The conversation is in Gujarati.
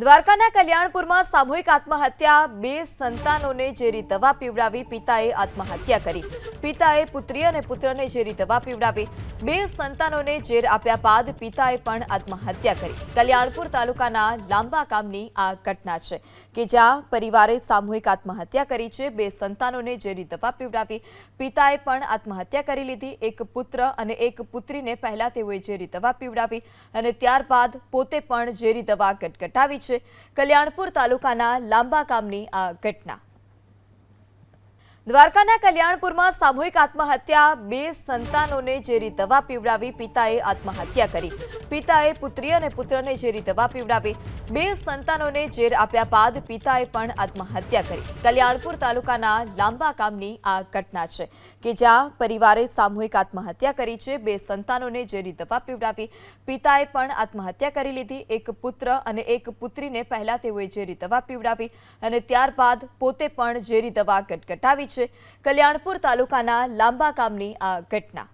દ્વારકાના કલ્યાણપુરમાં સામૂહિક આત્મહત્યા, બે સંતાનોને ઝેરી દવા પીવડાવી પિતાએ આત્મહત્યા કરી. પિતાએ પુત્રી અને પુત્રને ઝેરી દવા પીવડાવી. બે સંતાનોને ઝેર આપ્યા બાદ પિતાએ પણ આત્મહત્યા કરી. કલ્યાણપુર તાલુકાના લાંબા ગામની આ ઘટના છે કે જ્યાં પરિવારે સામૂહિક આત્મહત્યા કરી છે. બે સંતાનોને ઝેરી દવા પીવડાવી પિતાએ પણ આત્મહત્યા કરી લીધી. એક પુત્ર અને એક પુત્રીને પહેલા તેઓએ ઝેરી દવા પીવડાવી અને ત્યારબાદ પોતે પણ ઝેરી દવા ગટગટાવી છે. કલ્યાણપુર તાલુકાના લાંબા ગામની આ ઘટના. દ્વારકાના કલ્યાણપુરમાં સામૂહિક આત્મહત્યા, બે સંતાનોને ઝેરી દવા પીવડાવી પિતાએ આત્મહત્યા કરી. પિતાએ પુત્રી અને પુત્રને ઝેરી દવા પીવડાવી. બે સંતાનોને ઝેર આપ્યા બાદ પિતાએ પણ આત્મહત્યા કરી. કલ્યાણપુર તાલુકાના લાંબા ગામની આ ઘટના છે કે જ્યાં પરિવારે સામૂહિક આત્મહત્યા કરી છે. બે સંતાનોને ઝેરી દવા પીવડાવી પિતાએ પણ આત્મહત્યા કરી લીધી. એક પુત્ર અને એક પુત્રીને પહેલાં તેઓએ ઝેરી દવા પીવડાવી અને ત્યારબાદ પોતે પણ ઝેરી દવા ગટગટાવી છે. કલ્યાણપુર તાલુકાના લાંબા ગામની આ ઘટના.